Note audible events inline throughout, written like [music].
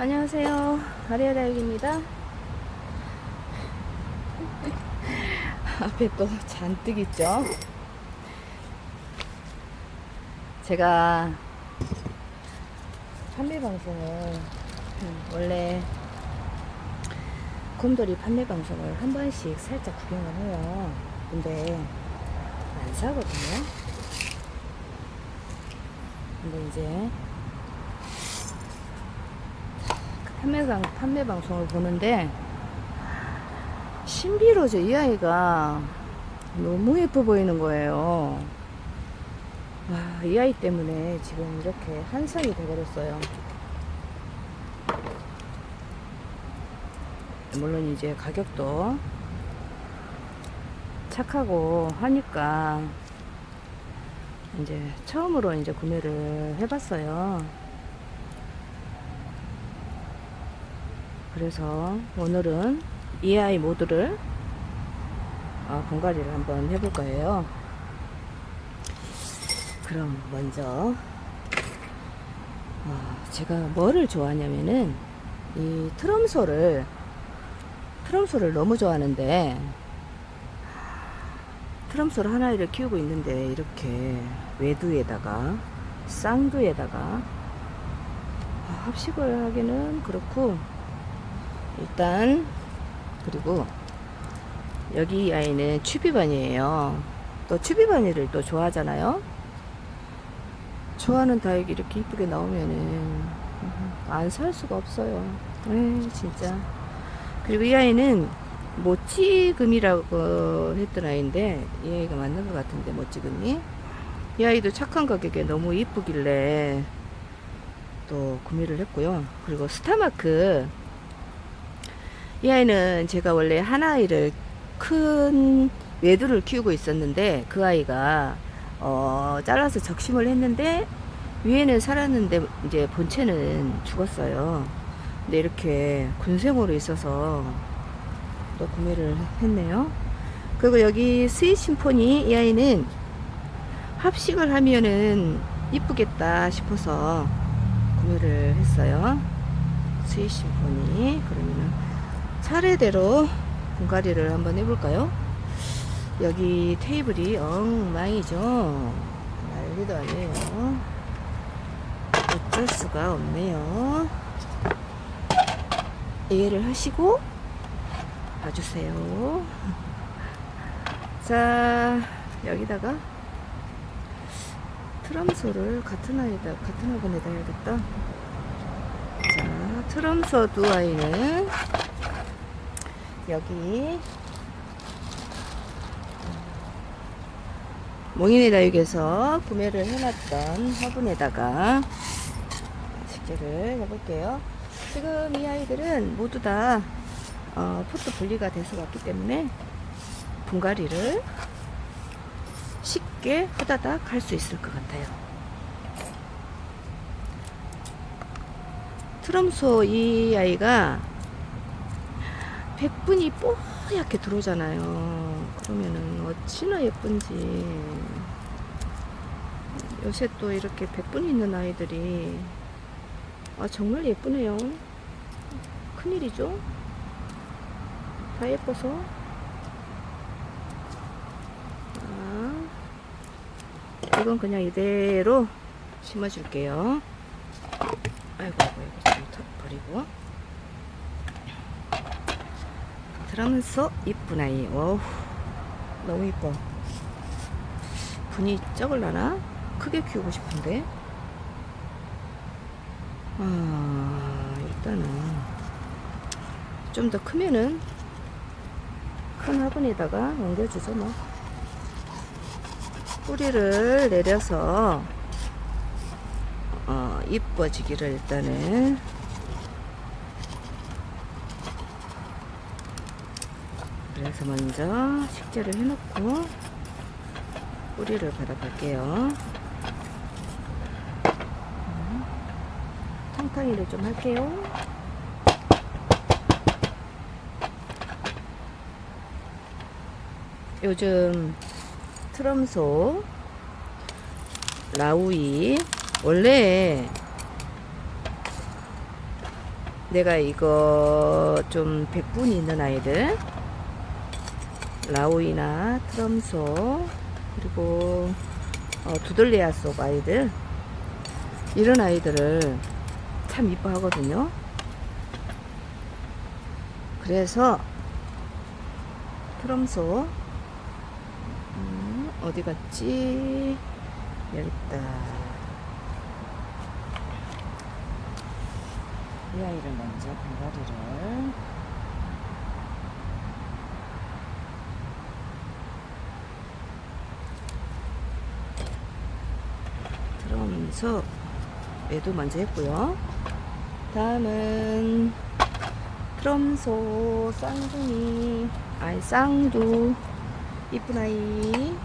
안녕하세요. 아리아다육입니다. [laughs] 앞에 또 잔뜩 있죠? 제가 판매 방송을 음, 원래 곰돌이 판매 방송을 한 번씩 살짝 구경을 해요. 근데 안 사거든요. 근데 이제 그 판매, 방, 판매 방송을 보는데 신비로죠 이 아이가 너무 예뻐 보이는 거예요 와, 이 아이 때문에 지금 이렇게 한상이 돼버렸어요 물론 이제 가격도 착하고 하니까 이제 처음으로 이제 구매를 해봤어요. 그래서 오늘은 이 아이 모드를 어, 분갈이를 한번 해볼 거예요. 그럼 먼저 어, 제가 뭐를 좋아하냐면은 이 트럼소를 트럼소를 너무 좋아하는데 트럼소를 하나를 키우고 있는데 이렇게 외두에다가 쌍두에다가 아, 합식을 하기는 그렇고 일단 그리고 여기 이 아이는 추비바니에요. 또 추비바니를 또 좋아하잖아요. 좋아하는 다육이 이렇게 이쁘게 나오면은 안 살 수가 없어요. 에이 진짜. 그리고 이 아이는 모찌금이라고 했던 아이인데 이 아이가 맞는 것 같은데 모찌금이. 이 아이도 착한 가격에 너무 이쁘길래 또 구매를 했고요. 그리고 스타마크 이 아이는 제가 원래 하나 아이를 큰 외두를 키우고 있었는데 그 아이가 어, 잘라서 적심을 했는데 위에는 살았는데 이제 본체는 죽었어요. 근데 이렇게 군생으로 있어서 또 구매를 했네요. 그리고 여기 스윗 심포니 이 아이는 합식을 하면은 이쁘겠다 싶어서 구매를 했어요. 스윗 심포니 그러면은 차례대로 분갈이를 한번 해볼까요? 여기 테이블이 엉망이죠. 난리도 아니에요. 어쩔 수가 없네요. 이해를 하시고 봐주세요. [laughs] 자, 여기다가 트럼소를 같은 아이다, 같은 화분에다 해야겠다. 자, 트럼소 두 아이는 여기 몽인의 다육에서 구매를 해놨던 화분에다가 식재를 해볼게요. 지금 이 아이들은 모두 다 어, 포트 분리가 돼서 왔기 때문에 분갈이를 쉽게 후다닥 할 수 있을 것 같아요. 트럼소 이 아이가 백분이 뽀얗게 들어오잖아요. 그러면은 어찌나 예쁜지. 요새 또 이렇게 백분이 있는 아이들이 아 정말 예쁘네요. 큰일이죠. 다 예뻐서. 아, 이건 그냥 이대로 심어줄게요. 아이고 아이고 이거 좀 터- 버리고. 그러면서 이쁜 아이. 어우, 너무 이뻐. 분이 적을라나? 크게 키우고 싶은데. 아, 일단은 좀 더 크면은 큰 화분에다가 옮겨주죠 뭐. 뿌리를 내려서 어, 이뻐지기를 일단은 그래서 먼저 식재를 해놓고 뿌리를 받아볼게요. 음, 탕탕이를 좀 할게요. 요즘 트럼소 라우이 원래 내가 이거 좀 백분이 있는 아이들 라오이나 트럼소 그리고 어, 두들레아 속 아이들 이런 아이들을 참 이뻐하거든요. 그래서 트럼소 음, 어디 갔지? 여기 있다. 이 아이를 먼저 분갈이를 들어오면서 얘도 먼저 했고요. 다음은 트럼소 쌍둥이 아이 쌍두 이쁜 아이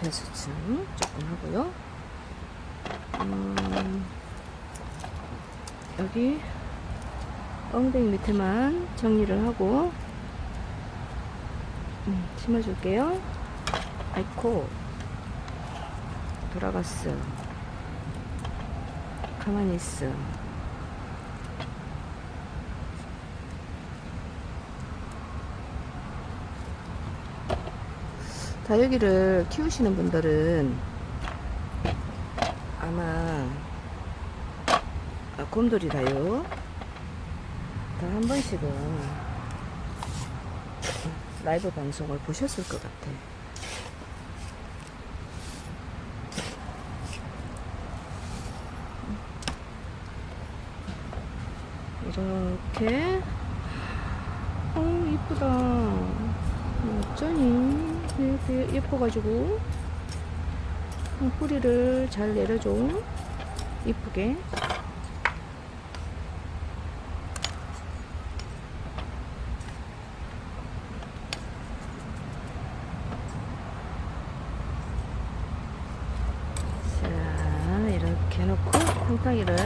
배수층 조금 하고요. 음, 여기 엉덩이 밑에만 정리를 하고 음, 심어줄게요. 아이코 돌아갔어. 가만히 있어. 다육이를 키우시는 분들은 아마 아, 곰돌이 다육 다 한 번씩은 라이브 방송을 보셨을 것 같아. 이렇게. 어 이쁘다. 어쩌니 이렇게 예뻐가지고. 어, 뿌리를 잘 내려줘. 이쁘게 자 이렇게 해놓고 탕탕이를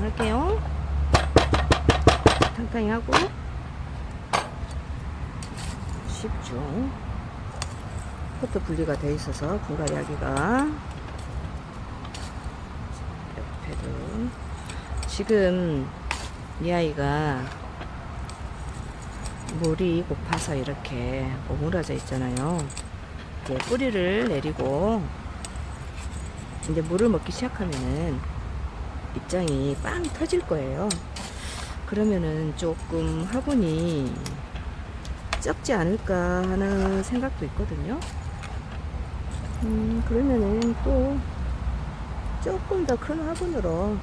할게요 탕탕이 하고. 쉽죠 포트 분리가 돼 있어서 분갈이 하기가. 옆에도. 지금 이 아이가 물이 고파서 이렇게 오므라져 있잖아요. 이제 뿌리를 내리고 이제 물을 먹기 시작하면은 입장이 빵 터질 거예요 그러면은 조금 화분이 적지 않을까 하는 생각도 있거든요. 음, 그러면은 또 조금 더 큰 화분으로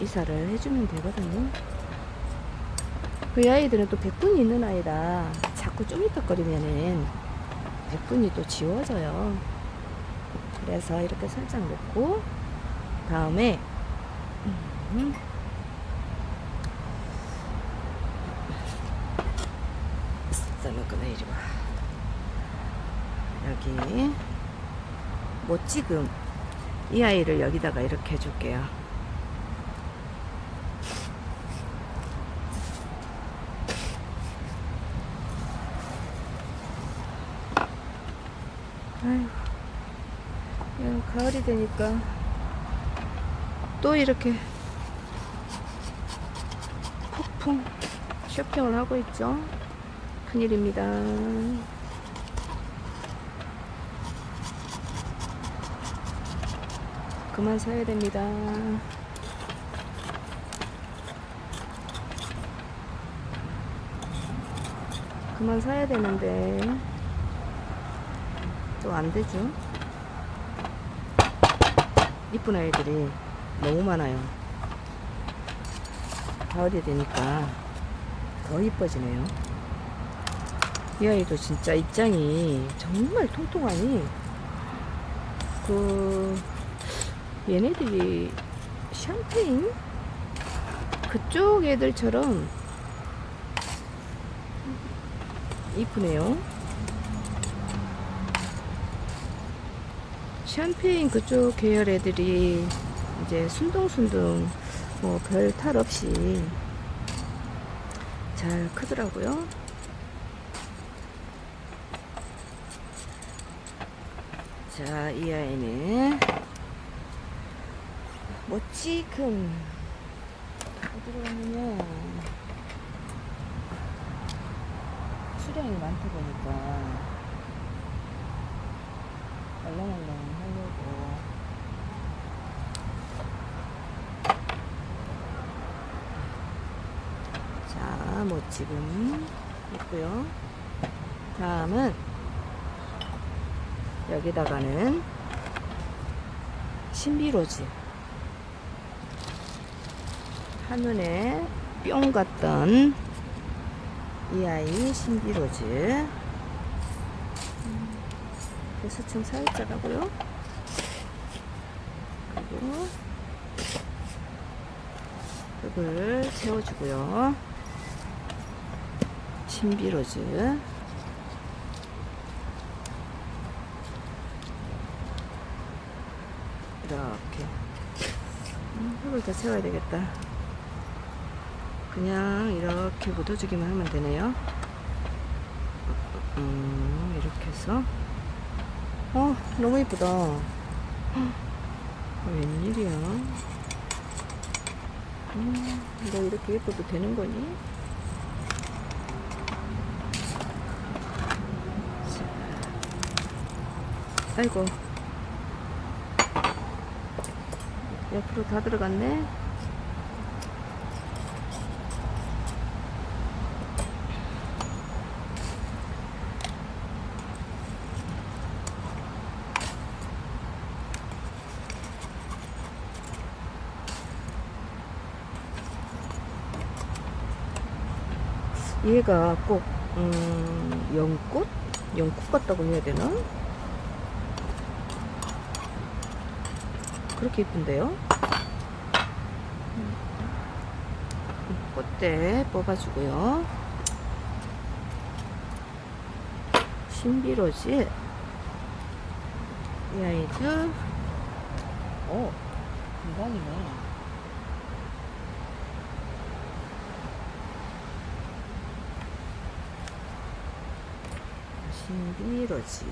이사를 해주면 되거든요. 그 아이들은 또 백분이 있는 아이라 자꾸 쪼미떡거리면은 백분이 또 지워져요. 그래서 이렇게 살짝 놓고 다음에 음, 썰는 거나 이리 와. 여기 못 지금 이 아이를 여기다가 이렇게 해줄게요. 이거 가을이 되니까 또 이렇게 폭풍 쇼핑을 하고 있죠. 큰일입니다. 그만 사야 됩니다. 그만 사야 되는데 또 안 되죠. 이쁜 아이들이 너무 많아요. 가을이 되니까 더 이뻐지네요. 이 아이도 진짜 입장이 정말 통통하니 그 얘네들이 샴페인 그쪽 애들처럼 이쁘네요. 샴페인 그쪽 계열 애들이 이제 순둥순둥 뭐 별 탈 없이 잘 크더라고요. 자, 이 아이는 멋지금. 어디로 갔느냐? 수량이 많다 보니까. 얼렁얼렁 하려고. 자, 뭐 지금 있고요. 다음은 여기다가는 신비로즈 한눈에 뿅 갔던 이 아이 신비로즈 음, 개수층 살짝 하고요. 그리고 흙을 채워주고요. 신비로즈 이렇게 음, 흙을 더 채워야 되겠다. 그냥 이렇게 묻어주기만 하면 되네요. 음, 이렇게 해서 어 너무 이쁘다. 헉, 웬일이야? 음, 너 이렇게 예뻐도 되는 거니? 아이고 옆으로 다 들어갔네 얘가 꼭 음, 연꽃? 연꽃 같다고 해야 되나? 그렇게 이쁜데요? 음. 꽃대 뽑아주고요. 신비로즈 이 아이도 오 금방이네. 신비로즈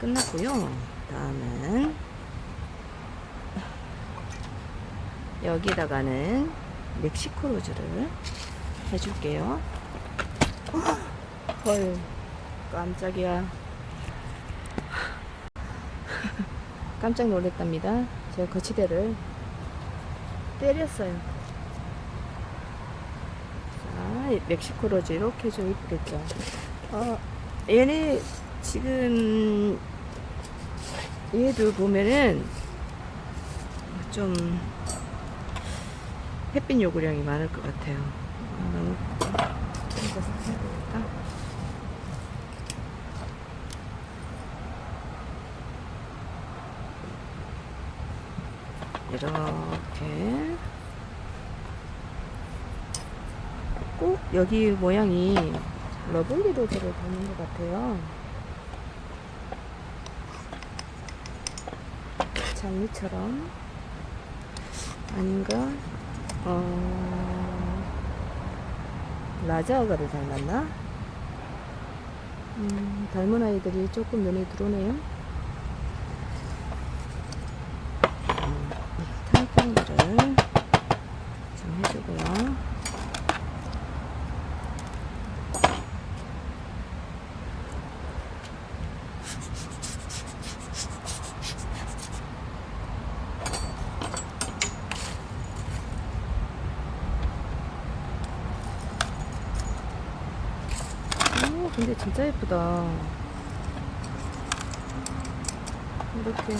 끝났고요. 다음은 여기다가는 멕시코 로즈를 해줄게요. 헐, 깜짝이야. [laughs] 깜짝 놀랐답니다. 제가 거치대를 때렸어요. 자, 이 멕시코 로즈 이렇게 좀 이쁘겠죠. 어, 얘네 지금 얘도 보면은 좀 햇빛 요구량이 많을 것 같아요. 이렇게 꼭 여기 모양이 러블리 로즈를 닮은 것 같아요. 장미처럼 아닌가? 어... 라자아가를 닮았나? 음, 닮은 아이들이 조금 눈에 들어오네요. 음, 탄광물을 좀 해주고요. 오, 근데 진짜 예쁘다. 이렇게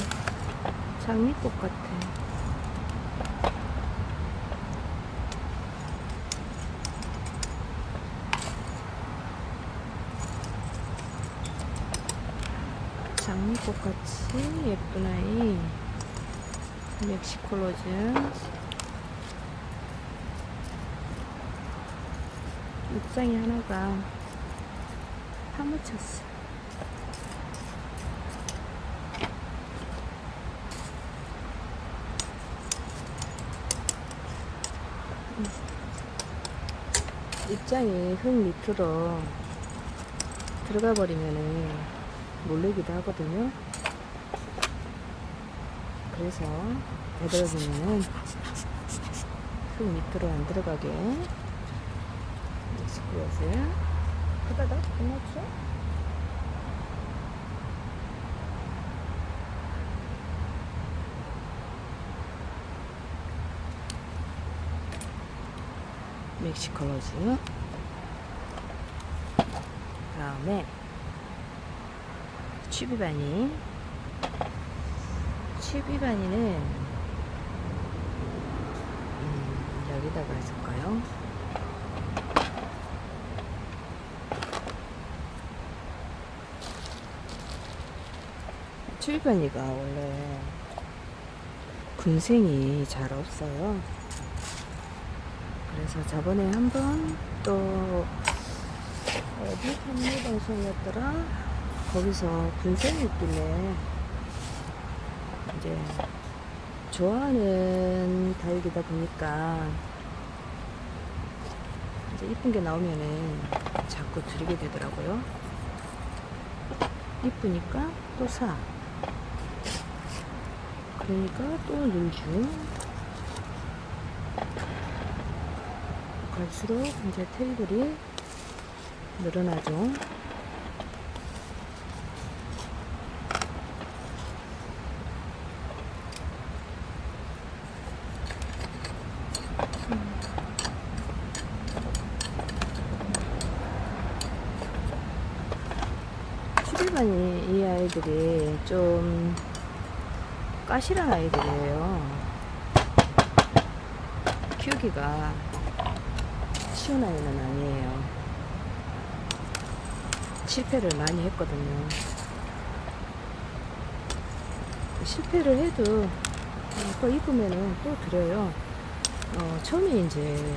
장미꽃 같아. 장미꽃 같이 예쁜 아이. 멕시코 로즈. 입장이 하나가 파묻혔어. 음. 입장이 흙 밑으로 들어가 버리면은 몰리기도 하거든요. 그래서 되도록이면은 흙 밑으로 안 들어가게 멕시코옷을 그다가 끝났죠? 멕시코 로즈 다음에 취비바니 취비바니는 음, 여기다가 해줄까요? 취비바니가 원래 군생이 잘 없어요. 그래서 저번에 한번 또 어디 판매 방송이었더라? 거기서 군생이 있길래 이제 좋아하는 다육이다 보니까 이제 이쁜 게 나오면은 자꾸 드리게 되더라고요. 이쁘니까 또 사. 그러니까 또 눈주. 갈수록 이제 테이블이 늘어나죠. 수비반이 이 아이들이 좀 까실한 아이들이에요. 키우기가 쉬운 아이는 아니에요. 실패를 많이 했거든요. 실패를 해도 어, 또 이쁘면은 또 드려요. 어, 처음에 이제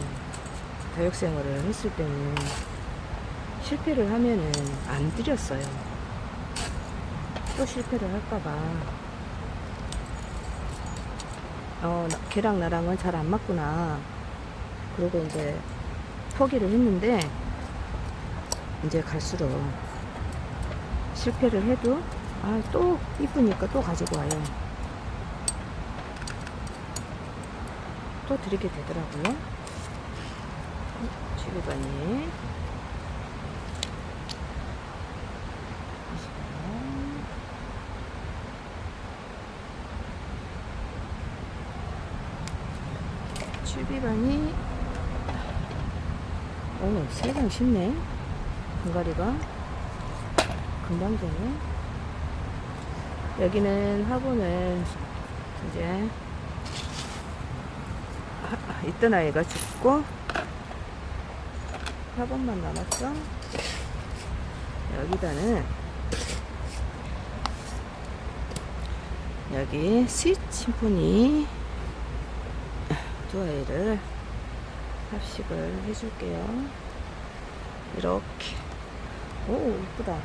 다육 생활을 했을 때는 실패를 하면은 안 드렸어요. 또 실패를 할까봐. 어, 나- 걔랑 나랑은 잘 안 맞구나. 그러고 이제 포기를 했는데, 이제 갈수록 실패를 해도, 아, 또 이쁘니까 또 가지고 와요. 또 드리게 되더라고요. 지구반이. 출비반이 오 세장 쉽네. 분갈이가 금방 되네. 여기는 화분은 이제 하- 있던 아이가 죽고 화분만 남았죠? 여기다는 여기 스윗 심포니 두 아이를 합식을 해줄게요. 이렇게. 오, 이쁘다.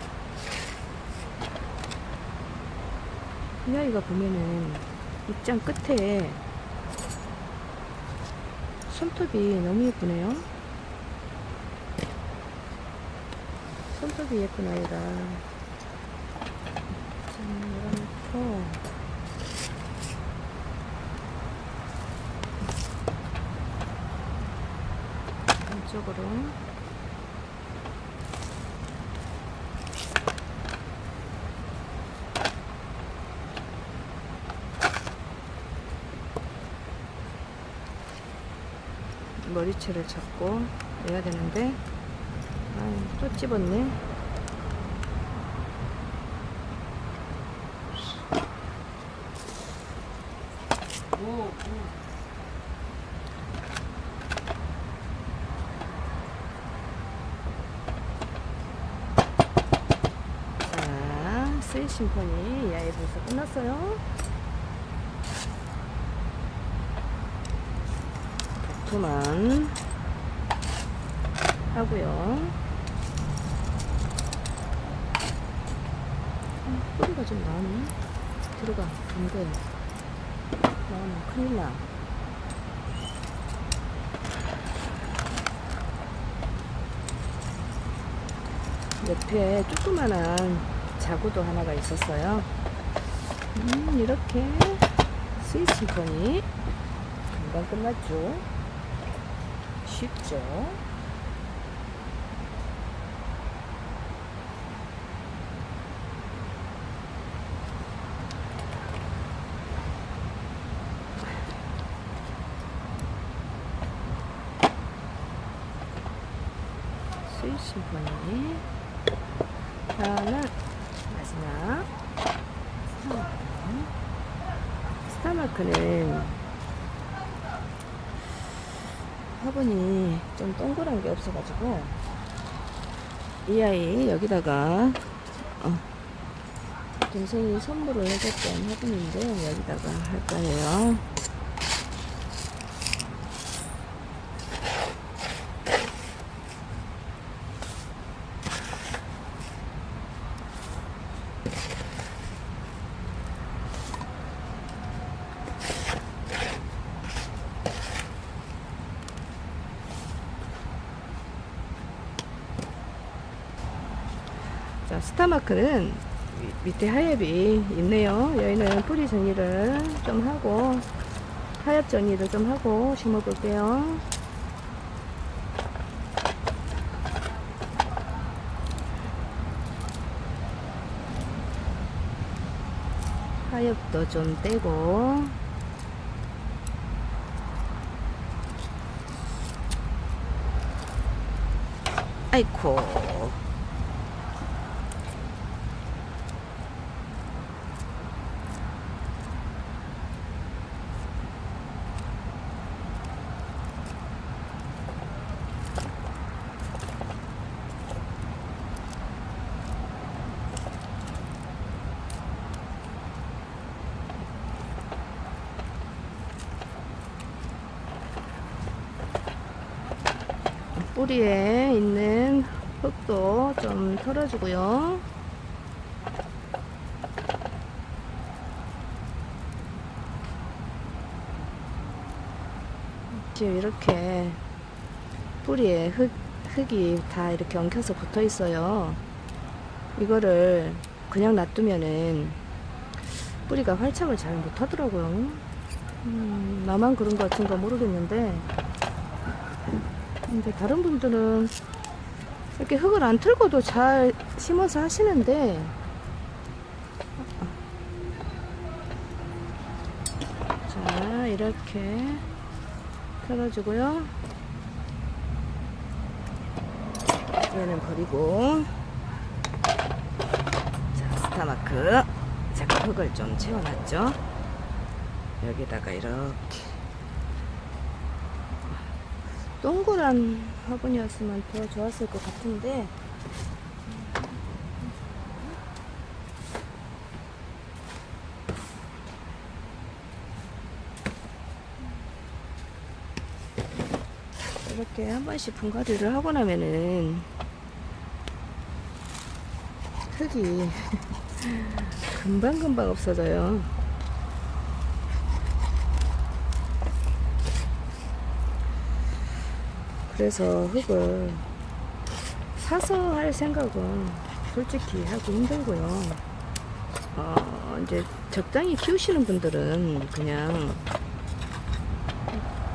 이 아이가 보면은 입장 끝에 손톱이 너무 예쁘네요. 손톱이 예쁜 아이라. 좀 이렇고. 안쪽으로. 머리채를 잡고 해야 되는데. 아, 또 집었네 자, 스윗 심포니 이 아이 벌써 끝났어요. 도만 하고요. 음, 뿌리가 좀 나오네. 들어가. 안 돼. 나오면 큰일 나. 옆에 조그만한 자구도 하나가 있었어요. 음, 이렇게 심포니 금방 끝났죠 쉽죠 심포니 다음은 스타마크. 스타마크는 화분이 좀 동그란 게 없어가지고 이 아이 여기다가 어, 동생이 선물을 해줬던 화분인데 여기다가 할 거예요. 스타마크는 위- 밑에 하엽이 있네요. 여기는 뿌리 정리를 좀 하고 하엽 정리를 좀 하고 심어 볼게요. 하엽도 좀 떼고 아이코 뿌리에 있는 흙도 좀 털어주고요. 지금 이렇게 뿌리에 흙, 흙이 다 이렇게 엉켜서 붙어 있어요. 이거를 그냥 놔두면은 뿌리가 활착을 잘 못하더라고요. 음, 나만 그런 것 같은가 모르겠는데 근데 다른 분들은 이렇게 흙을 안 틀고도 잘 심어서 하시는데. 자 이렇게 털어주고요. 얘는 버리고. 자 스타마크. 제가 흙을 좀 채워놨죠? 여기다가 이렇게 동그란 화분이었으면 더 좋았을 것 같은데 이렇게 한 번씩 분갈이를 하고 나면은 흙이 [laughs] 금방금방 없어져요. 그래서 흙을 사서 할 생각은 솔직히 하기 힘들고요. 어, 이제 적당히 키우시는 분들은 그냥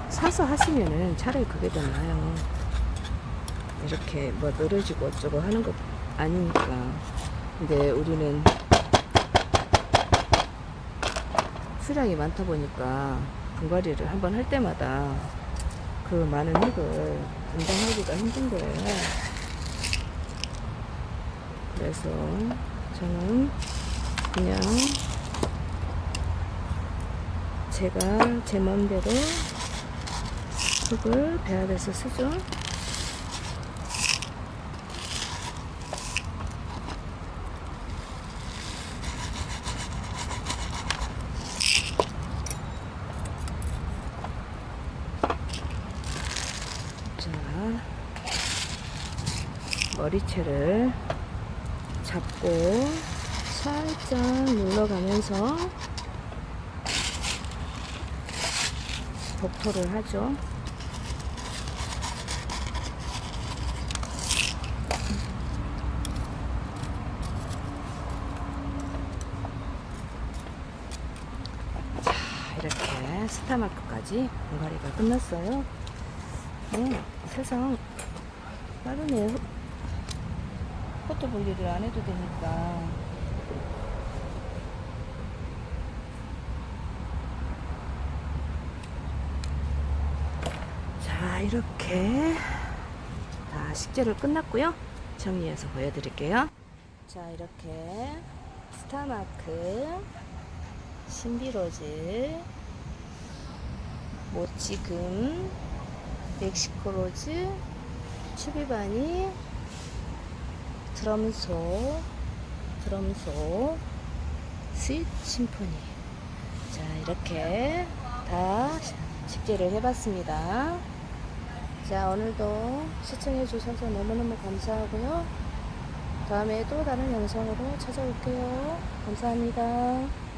사서 하시면은 차라리 그게 더 나아요. 이렇게 뭐 늘어지고 어쩌고 하는 거 아니니까. 근데 우리는 수량이 많다 보니까 분갈이를 한번 할 때마다 그 많은 흙을 감당하기가 힘든 거예요. 그래서 저는 그냥 제가 제 마음대로 흙을 배합해서 쓰죠. 자, 머리채를 잡고 살짝 눌러가면서 복토를 하죠. 자, 이렇게 스타마크까지 분갈이가 끝났어요. 네, 세상 빠르네요. 포토볼일을 안 해도 되니까. 자, 이렇게 다 식재를 끝났고요. 정리해서 보여드릴게요. 자, 이렇게 스타마크, 신비로즈, 모찌금, 멕시코로즈, 추비바니, 드럼소, 드럼소, 스윗 심포니. 자, 이렇게 다 식재를 해봤습니다. 자, 오늘도 시청해 주셔서 너무너무 감사하고요. 다음에 또 다른 영상으로 찾아올게요. 감사합니다.